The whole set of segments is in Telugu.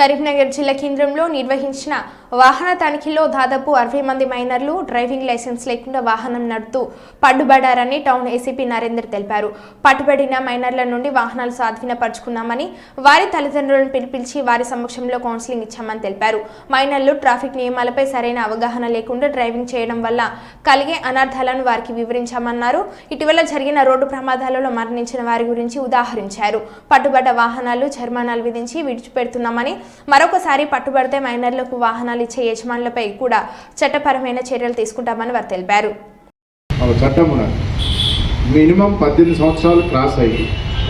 కరీంనగర్ జిల్లా కేంద్రంలో నిర్వహించిన వాహన తనిఖీలో దాదాపు అరవై మంది మైనర్లు డ్రైవింగ్ లైసెన్స్ లేకుండా వాహనం నడుతూ పట్టుబడారని టౌన్ ఏసీపీ నరేందర్ తెలిపారు. పట్టుబడిన మైనర్ల నుండి వాహనాలు స్వాధీనపరుచుకున్నామని వారి తల్లిదండ్రులను పిలిపించి వారి సమక్షంలో కౌన్సిలింగ్ ఇచ్చామని తెలిపారు. మైనర్లు ట్రాఫిక్ నియమాలపై సరైన అవగాహన లేకుండా డ్రైవింగ్ చేయడం వల్ల కలిగే అనర్థాలను వారికి వివరించామన్నారు. ఇటీవల జరిగిన రోడ్డు ప్రమాదాలలో మరణించిన వారి గురించి ఉదాహరించారు. పట్టుబడ్డ వాహనాలు జరిమానాలు విధించి విడిచిపెడుతున్నామని మరొకసారి పట్టుబడితే మైనర్లకు వాహనాలు ఇచ్చే యజమానులపై కూడా చట్టపరమైన చర్యలు తీసుకుంటామని వారు తెలిపారు. చట్టం మినిమం పద్దెనిమిది సంవత్సరాలు క్రాస్ అయ్యి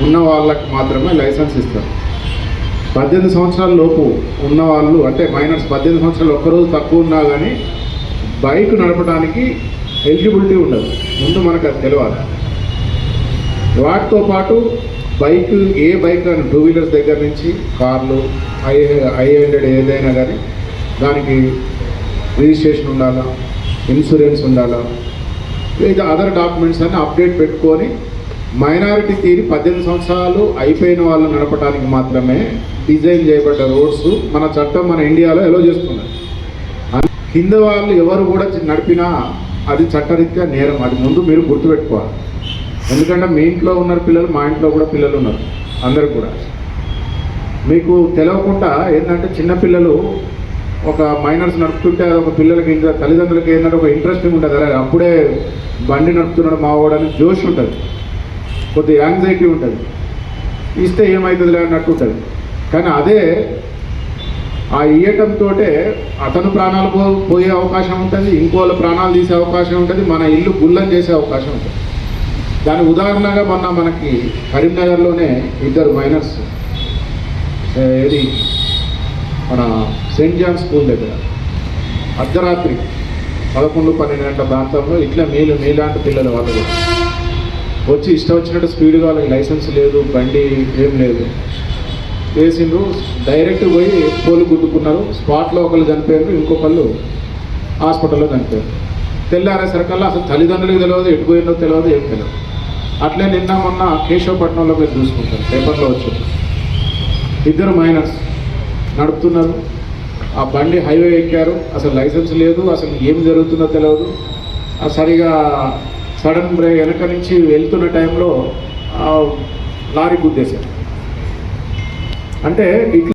ఉన్న వాళ్ళకి మాత్రమే లైసెన్స్ ఇస్తారు. పద్దెనిమిది సంవత్సరాల లోపు ఉన్న వాళ్ళు అంటే మైనర్స్ పద్దెనిమిది సంవత్సరాలు ఒక్కరోజు తక్కువ ఉన్నా కానీ బైక్ నడపడానికి ఎలిజిబిలిటీ ఉండదు. ముందు మనకు అది తెలియాలి వాటితో పాటు బైక్ ఏ బైక్ అని టూ వీలర్స్ దగ్గర నుంచి కార్లు ఐ ఐ హండ్రెడ్ ఏదైనా కానీ దానికి రిజిస్ట్రేషన్ ఉండాలా ఇన్సూరెన్స్ ఉండాలా లేదా అదర్ డాక్యుమెంట్స్ అన్ని అప్డేట్ పెట్టుకొని మైనారిటీ తీరి పద్దెనిమిది సంవత్సరాలు అయిపోయిన వాళ్ళు నడపడానికి మాత్రమే డిజైన్ చేయబడ్డ రోడ్స్ మన చట్టం మన ఇండియాలో ఎలో చేస్తున్నది కింద వాళ్ళు ఎవరు కూడా నడిపినా అది చట్టరీత్యా నేరం అది ముందు మీరు గుర్తుపెట్టుకోవాలి. ఎందుకంటే మీ ఇంట్లో ఉన్నారు పిల్లలు మా ఇంట్లో కూడా పిల్లలు ఉన్నారు అందరు కూడా. మీకు తెలియకుండా ఏంటంటే చిన్నపిల్లలు ఒక మైనర్స్ నడుపుతుంటే ఒక పిల్లలకి ఇంకా తల్లిదండ్రులకి ఏంటంటే ఒక ఇంట్రెస్టింగ్ ఉంటుంది. అలా అప్పుడే బండి నడుపుతున్నాడు మావాడని జోష్ ఉంటుంది. కొద్ది యాంగ్జైటీ ఉంటుంది. ఇస్తే ఏమవుతుందిలే అన్నట్టు ఉంటుంది. కానీ అదే ఆ ఇయ్యటంతో అతను ప్రాణాలు పో పోయే అవకాశం ఉంటుంది ఇంకోళ్ళ ప్రాణాలు తీసే అవకాశం ఉంటుంది మన ఇల్లు గుల్లం చేసే అవకాశం ఉంటుంది. దాని ఉదాహరణగా మొన్న మనకి కరీంనగర్లోనే ఇద్దరు మైనర్స్ ఏది? మన సెయింట్ జాన్ స్కూల్ దగ్గర. అర్ధరాత్రి పదకొండు పన్నెండు గంటల ప్రాంతంలో ఇట్లా మీలు మీలాంటి పిల్లలు వాళ్ళు కూడా. వచ్చి ఇష్టం వచ్చినట్టు స్పీడ్గా వాళ్ళకి లైసెన్స్ లేదు బండి ఏం లేదు. వేసిండ్రు డైరెక్ట్ పోయి పోలు గుద్దుకున్నారు. స్పాట్లో ఒకళ్ళు చనిపోయారు ఇంకొకళ్ళు హాస్పిటల్లో చనిపోయారు తెల్లారేసరికల్లా అసలు తల్లిదండ్రులకు తెలియదు ఎటు పోయిందో తెలియదు ఏం తెలియదు అట్లే నిన్న మొన్న కేశవపట్నంలో మీరు చూసుకుంటారు. పేపర్లో వచ్చింది. ఇద్దరు మైనర్స్ నడుపుతున్నారు. ఆ బండి హైవే ఎక్కారు. అసలు లైసెన్స్ లేదు. అసలు ఏం జరుగుతుందో తెలియదు సరిగా సడన్ బ్రేక్ వెనక నుంచి వెళ్తున్న టైంలో లారీ గుద్దేశారు. అంటే ఇట్లా